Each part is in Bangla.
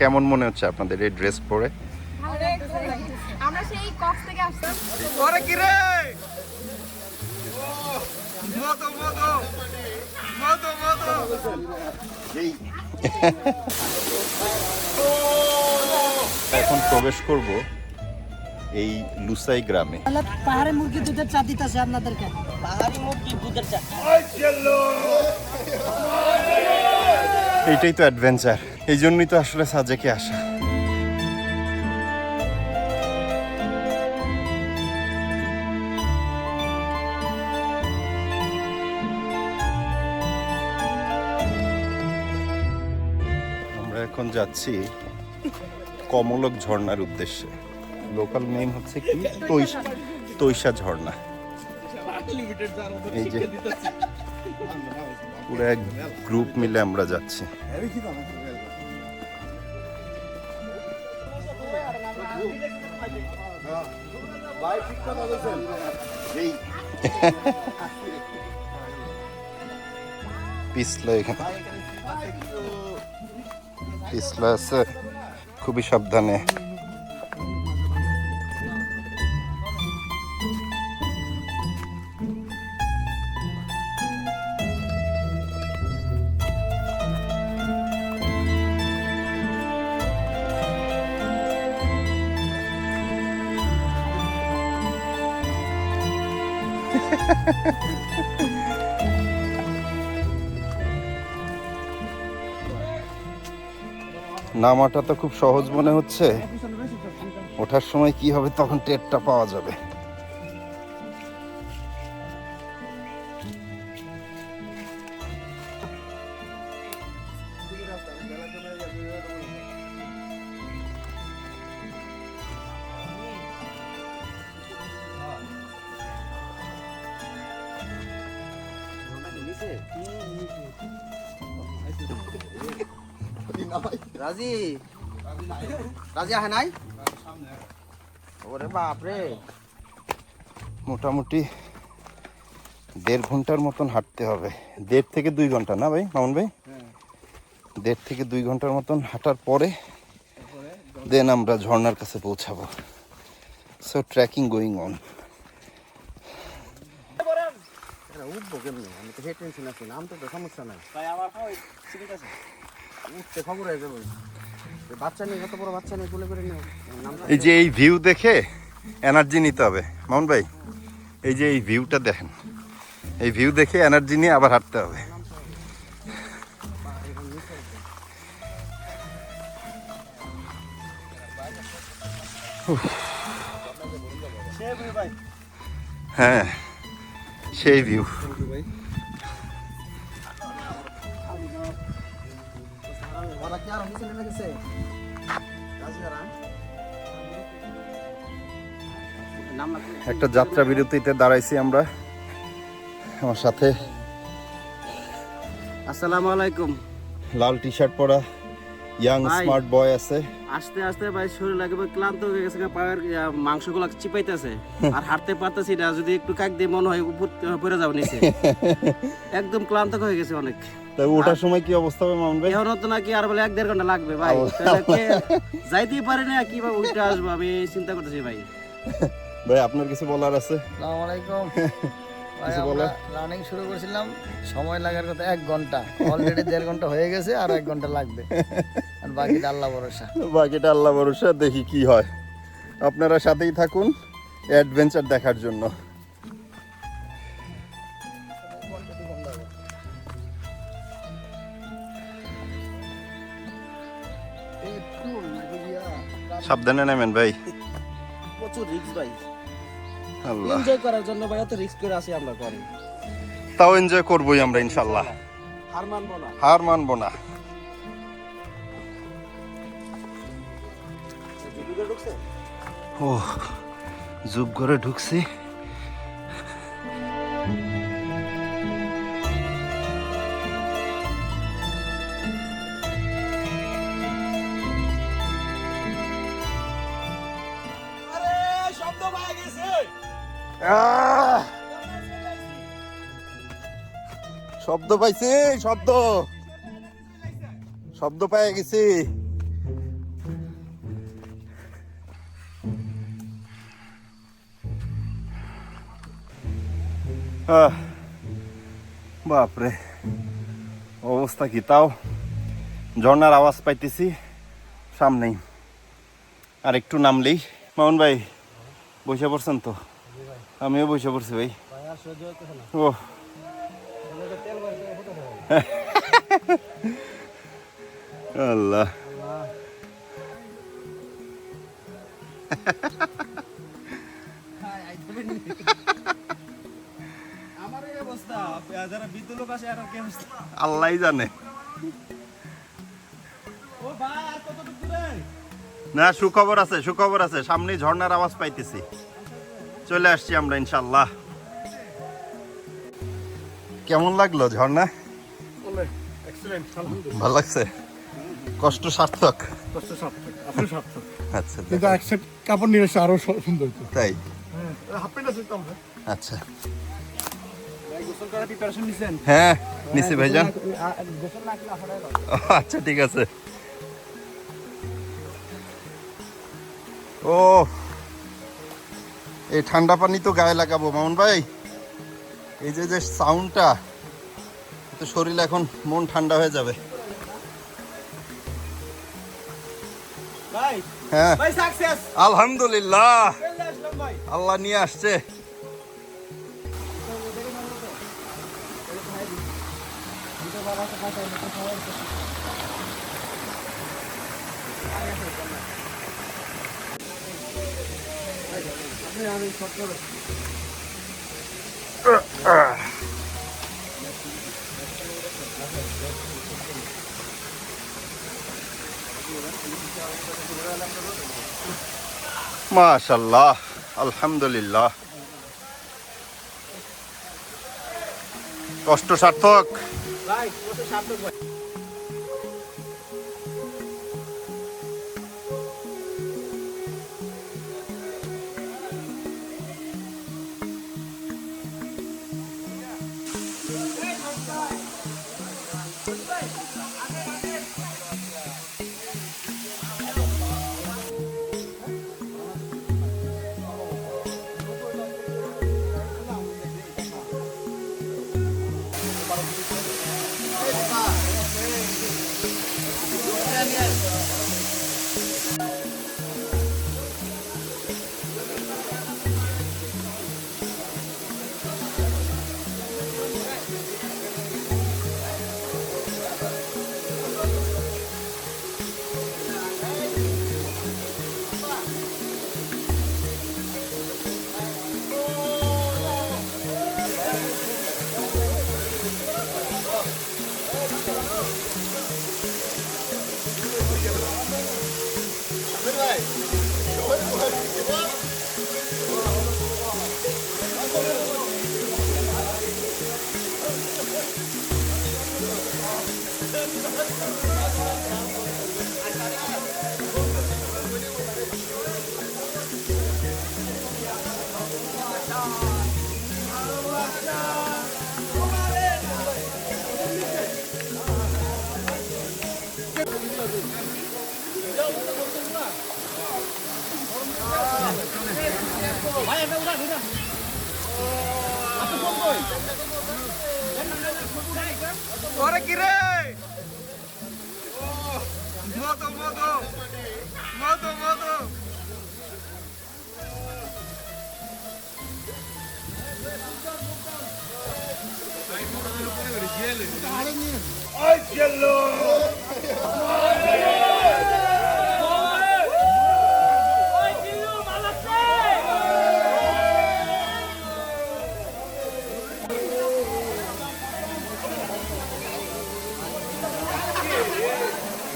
কেমন মনে হচ্ছে আপনাদের এই ড্রেস পরে? আমরা সেই কক্স থেকে আসতাম ওরে কি রে? মতো মতো মতো মতো। এখন প্রবেশ করব এই লুসাই গ্রামে। তাহলে পাহাড়ে মুরগি দুধের চা দিতেছে আপনাদেরকে। এইটাই তো অ্যাডভেঞ্চার এই জন্যই তো আসলে সাজেকে আসা। আমরা এখন যাচ্ছি কমলক ঝর্ণার উদ্দেশ্যে। লোকাল নেম হচ্ছে কি? তৈশা তৈশা ঝর্ণা। এই যে পুরো এক গ্রুপ মিলে আমরা যাচ্ছি। পিছলা পিছলা আছে খুবই সাবধানে। নামাটা তো খুব সহজ মনে হচ্ছে। ওঠার সময় কি হবে তখন টেরটা পাওয়া যাবে। রাজি? রাজি আহে নাই? ওরে বাপ রে মোটামুটি দেড় ঘণ্টার মতন হাঁটতে হবে। দেড় থেকে দুই ঘণ্টা না ভাই মামুন ভাই? দেড় থেকে দুই ঘণ্টার মতন হাঁটার পরে দেন আমরা ঝর্নার কাছে পৌঁছাবো। সো ট্রেকিং গোয়িং অন উঠবো কেমনি? আমি তো আছি নাম তো তো সমস্যা নাই। এই যে এই ভিউ দেখে এনার্জি নিতে হবে। মামুন ভাই, এই যে এই ভিউটা দেখেন। এই ভিউ দেখে এনার্জি নিয়ে আবার হাঁটতে হবে। হ্যাঁ সেই ভিউ ওরা একটা যাত্রা বিরতিতে দাঁড়াইছি আমরা। আমার সাথে আসসালামু আলাইকুম। লাল টি শার্ট পরা ইয়াং স্মার্ট বয় আছে। আস্তে আস্তে ভাই শরীর লাগে ভাই ক্লান্ত হয়ে গেছে পায়ের মাংসগুলো চিপাইতেছে। আর হাঁটতে পারতেছি না যদি একটু কাক দিয়ে মনে হয় উপর পড়ে যাব নিচে। একদম ক্লান্ত হয়ে গেছে অনেক। তাই ওঠার সময় কি অবস্থা হবে মামুন ভাই? এখন তো নাকি আর বলে এক দেড় ঘণ্টা লাগবে ভাই। যাইতেই পারি না কীভাবে উঠে আসব আমি চিন্তা করতেছি ভাই। ভাই আপনার কিছু বলার আছে? আসসালামু আলাইকুম। রানিং শুরু করেছিলাম। সময় লাগার কথা এক ঘণ্টা। অলরেডি দেড় ঘণ্টা হয়ে গেছে আর এক ঘণ্টা লাগবে। আর বাকিটা আল্লাহ ভরসা। বাকিটা আল্লাহ ভরসা দেখি কি হয়। আপনারা সাথেই থাকুন অ্যাডভেঞ্চার দেখার জন্য। সাবধানে নেমেন ভাই। প্রচুর রিস্ক ভাই। এনজয় করার জন্য ভাই এত রিস্ক করে আসি আমরা করি তাও এনজয় করবই আমরা ইনশাল্লাহ হার মানবো না। হার মানবো না। ও জুব করে ঢুকছি। শব্দ পাইছি, শব্দ। শব্দ পাই গেছি। বাপরে, অবস্থা কি তাও? ঝর্নার আওয়াজ পাইতেছি, সামনেই। আর একটু নামলেই। মামুন ভাই, বসে পড়ছেন তো? আমিও বসে পড়ছি ভাই। ও আল্লাহ। কি অবস্থা? আল্লাহ জানে। না সুখবর আছে সুখবর আছে সামনে ঝর্ণার আওয়াজ পাইতেছি। চলে আসছি আমরা ইনশাল্লাহ কেমন লাগল ঝর্ণা? ভালো লাগছে? কষ্ট সার্থক আচ্ছা কিন্তু এক সেট কাপড় নিয়ে এসে আরও সুন্দর হতো তাই? হাফ প্যান্ট আছে তো আমরা। আচ্ছা। ভাই গোসল করার প্রিপারেশন নিছেন? হ্যাঁ নিছি ভাইজান। গোসল না করলে আসলে আচ্ছা ঠিক আছে। ও এই ঠান্ডা পানি তো গায়ে লাগাবো মামুন ভাই। এই যে যে সাউন্ডটা তো শরীর এখন মন ঠান্ডা হয়ে যাবে। হ্যাঁ। আলহামদুলিল্লাহ। আল্লাহ নিয়ে আসছে। মাশাল্লাহ আলহামদুলিল্লাহ। কষ্ট সার্থক।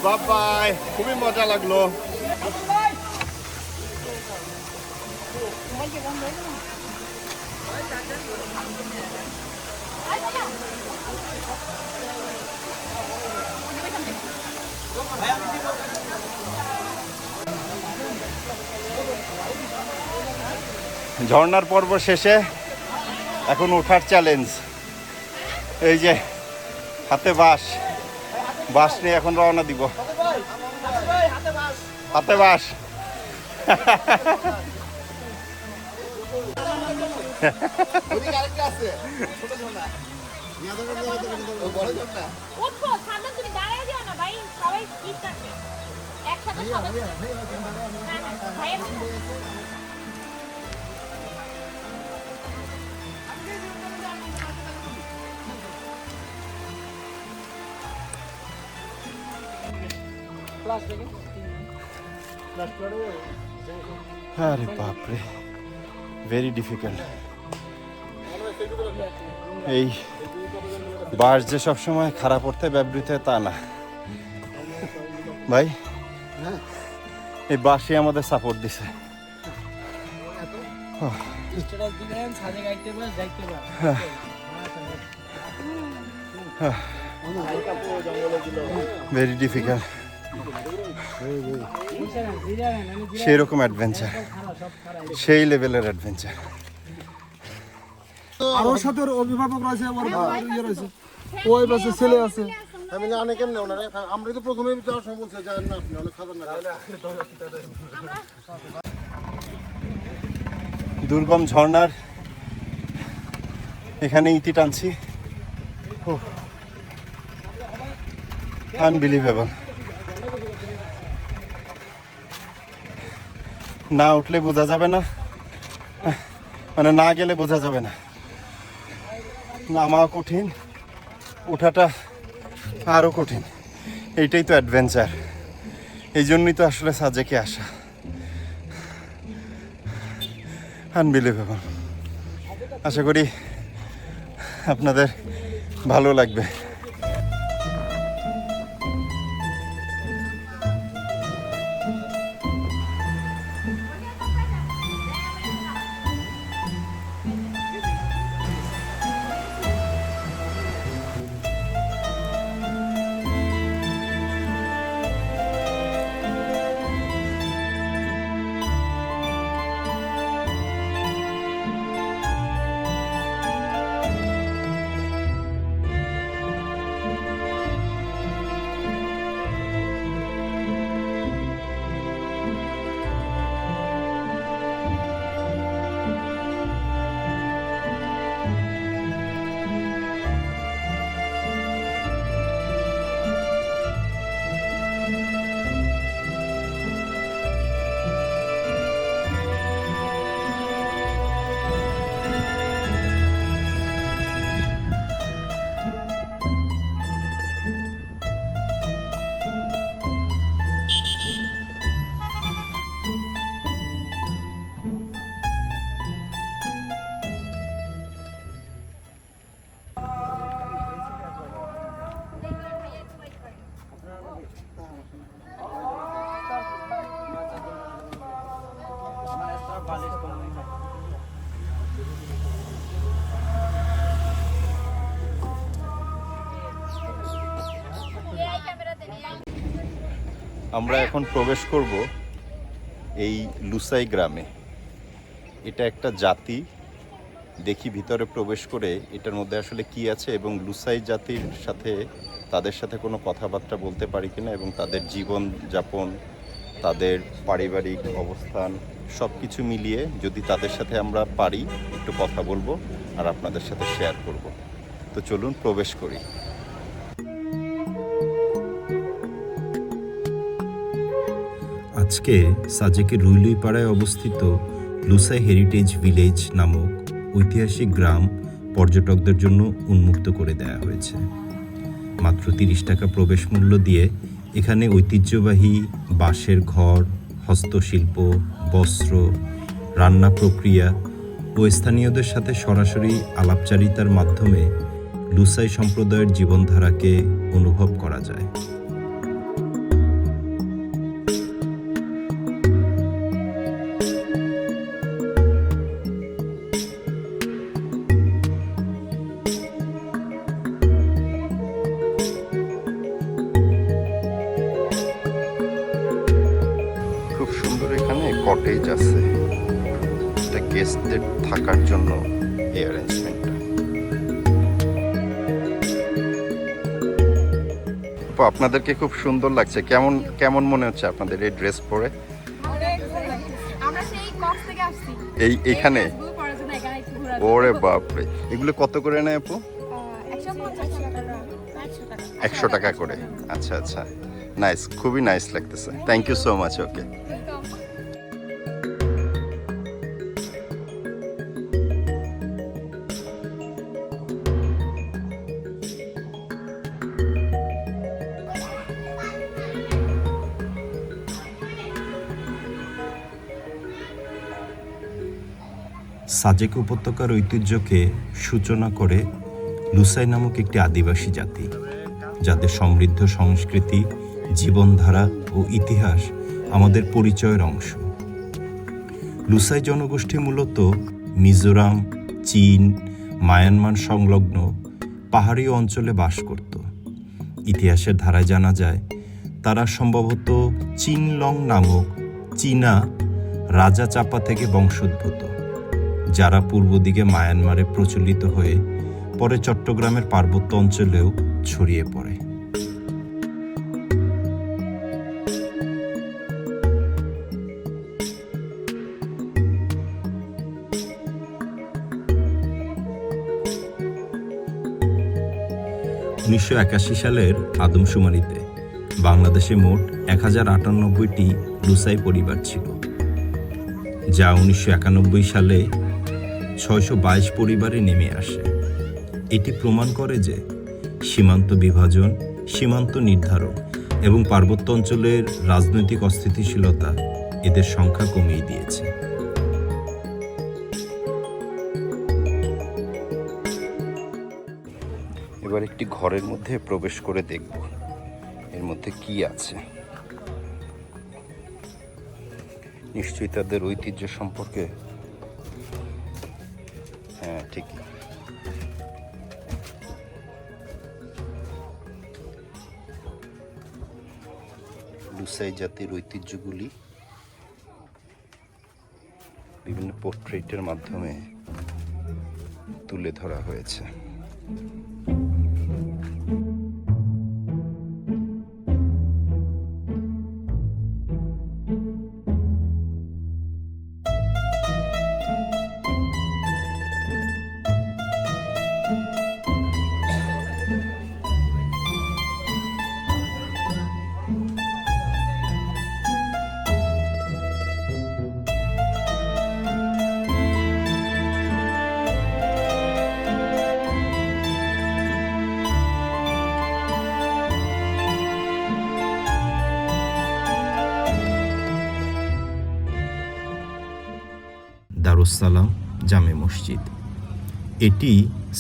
বাবাই খুবই মজা লাগল। ঝর্ণার পর্ব শেষে এখন ওঠার চ্যালেঞ্জ এই যে হাতে বাঁশ। বাঁশ নিয়ে এখন রওনা দিব। হাতে বাস আরে বাপরে ভেরি ডিফিকাল্ট এই বাস যে সবসময় খারাপ অর্থে ব্যবহৃত হয় তা না। ভাই এই বাসই আমাদের সাপোর্ট দিছে। ভেরি ডিফিকাল্ট সেই রকম অ্যাডভেঞ্চার সেই লেভেলের অ্যাডভেঞ্চার আর ওর সাথে ওর অভিভাবক রয়েছে ওর ইয়ে রয়েছে। ওই পাশে ছেলে আছে। আমি অনেক কেমনে ওনারা। আমরা তো প্রথমে যাওয়ার সময় বলছে যে না আপনি অনেক খাতারনাক দুর্গম ঝর্ণার এখানে ইতি টানছি। আনবিলিভেবল না উঠলে বোঝা যাবে না। মানে না গেলে বোঝা যাবে না। নামা কঠিন, ওঠাটা আরও কঠিন। এইটাই তো অ্যাডভেঞ্চার এই জন্যই তো আসলে সাজেকে আসা। আনবিলিভেবল আশা করি আপনাদের ভালো লাগবে। আমরা এখন প্রবেশ করব এই লুসাই গ্রামে। এটা একটা জাতি। দেখি ভিতরে প্রবেশ করে এটার মধ্যে আসলে কি আছে এবং লুসাই জাতির সাথে, তাদের সাথে কোনো কথাবার্তা বলতে পারি কিনা এবং তাদের জীবন যাপন তাদের পারিবারিক অবস্থান সব কিছু মিলিয়ে যদি তাদের সাথে আমরা পারি, একটু কথা বলব আর আপনাদের সাথে শেয়ার করব। তো চলুন প্রবেশ করি। আজকে সাজেকের রুইলুইপাড়ায় অবস্থিত লুসাই হেরিটেজ ভিলেজ নামক ঐতিহাসিক গ্রাম পর্যটকদের জন্য উন্মুক্ত করে দেয়া হয়েছে। মাত্র তিরিশ টাকা প্রবেশ মূল্য দিয়ে এখানে ঐতিহ্যবাহী বাঁশের ঘর, হস্তশিল্প, বস্ত্র, রান্না প্রক্রিয়া ও স্থানীয়দের সাথে সরাসরি আলাপচারিতার মাধ্যমে লুসাই সম্প্রদায়ের জীবনধারাকে অনুভব করা যায়। কটেজ আছে। এটা গেস্টদের থাকার জন্য এই অ্যারেঞ্জমেন্টটা আপনাদেরকে খুব সুন্দর লাগছে। কেমন কেমন মনে হচ্ছে আপনাদের এই ড্রেস পরে? এই এখানে? ওরে বাপরে। এগুলো কত করে নেয় আপু? একশো টাকা। করে। আচ্ছা আচ্ছা। নাইস খুবই নাইস লাগতেছে। Thank you so much okay Sajek উপত্যকার ঐতিহ্যকে সূচনা করে লুসাই নামক একটি আদিবাসী জাতি, যাদের সমৃদ্ধ সংস্কৃতি, জীবনধারা ও ইতিহাস আমাদের পরিচয়ের অংশ। লুসাই জনগোষ্ঠী মূলত মিজোরাম, চীন, মায়ানমার সংলগ্ন পাহাড়ি অঞ্চলে বাস করত। ইতিহাসের ধারায় জানা যায়, তারা সম্ভবত চিনলং নামক চীনা রাজা চাপা থেকে বংশোদ্ভূত। যারা পূর্ব দিকে মায়ানমারে প্রচলিত হয়ে পরে চট্টগ্রামের পার্বত্য অঞ্চলেও ছড়িয়ে পড়ে। উনিশশো একাশি সালের আদমশুমারিতে বাংলাদেশে মোট এক হাজার আটানব্বইটি লুসাই পরিবার ছিল, যা উনিশশো একানব্বই সালে ছয়শো বাইশ পরিবারে নেমে আসে। এটি প্রমাণ করে যে সীমান্ত বিভাজন, সীমান্ত নির্ধারণ এবং পার্বত্য অঞ্চলের রাজনৈতিক অস্থিতিশীলতা এদের সংখ্যা কমিয়ে দিয়েছে। এবার একটি ঘরের মধ্যে প্রবেশ করে দেখব। এর মধ্যে কি আছে? নিশ্চয়ই তাদের ঐতিহ্য সম্পর্কে ঠিকই। লুসাই জাতির ঐতিহ্যগুলি বিভিন্ন পোর্ট্রেটের মাধ্যমে তুলে ধরা হয়েছে। দারুসালাম জামে মসজিদ। এটি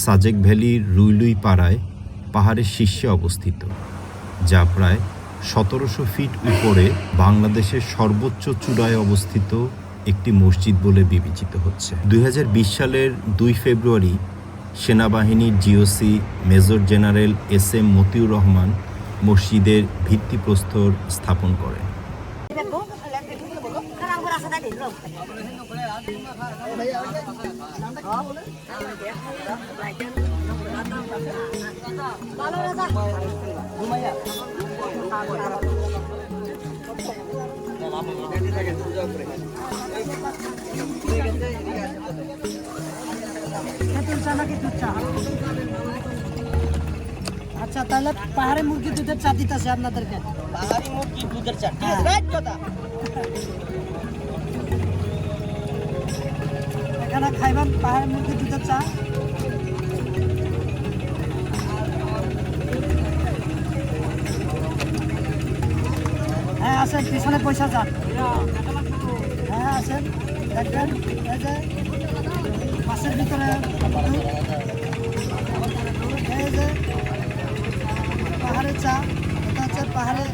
সাজেক ভ্যালির রুইলুই পাড়ায় পাহাড়ের শীর্ষে অবস্থিত, যা প্রায় সতেরোশো ফিট উপরে বাংলাদেশের সর্বোচ্চ চূড়ায় অবস্থিত একটি মসজিদ বলে বিবেচিত হচ্ছে। দুই হাজার বিশ সালের দুই ফেব্রুয়ারি সেনাবাহিনীর GOC major general S M Motiur Rahman মসজিদের ভিত্তিপ্রস্তর স্থাপন করেন আচ্ছা তাহলে পাহাড়ে মুরগি দুধের চা দিতেছে আপনাদেরকে পাহাড়ি মুরগি দুধের চা হ্যাঁ। এখানে খাইবেন পাহাড়ে মুরগি দুধের চা। হ্যাঁ আসেন, পিছনে পয়সা যান। হ্যাঁ আসেন, দেখবেন, এই যে মাছের ভিতরে এই যে পাহাড়ের চা, এটা হচ্ছে পাহাড়ে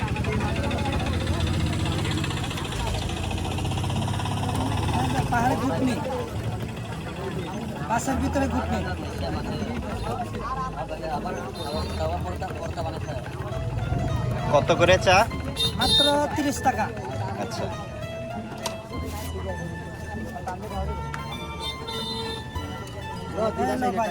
পাহাড়ে ঘুটনি বাসের ভিতরে ঘুটনি। কত করে চা? মাত্র তিরিশ টাকা। আচ্ছা। এই নাও ভাই,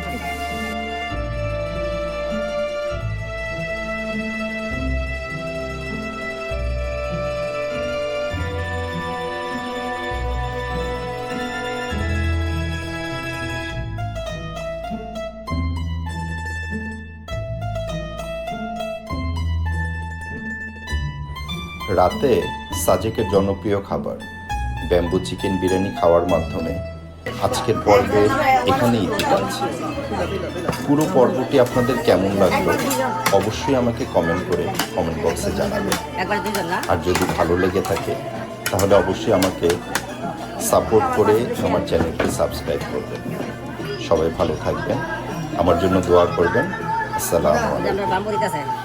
রাতে সাজেকের জনপ্রিয় খাবার, ব্যাম্বু চিকেন বিরিয়ানি খাওয়ার মাধ্যমে আজকের পর্বে এখানেই আছে পুরো পর্বটি আপনাদের কেমন লাগল অবশ্যই আমাকে কমেন্ট করে কমেন্ট বক্সে জানাবেন। আর যদি ভালো লেগে থাকে, তাহলে অবশ্যই আমাকে সাপোর্ট করে আমার চ্যানেলটি সাবস্ক্রাইব করবেন। সবাই ভালো থাকবেন। আমার জন্য দোয়া করবেন। আসসালামু আলাইকুম।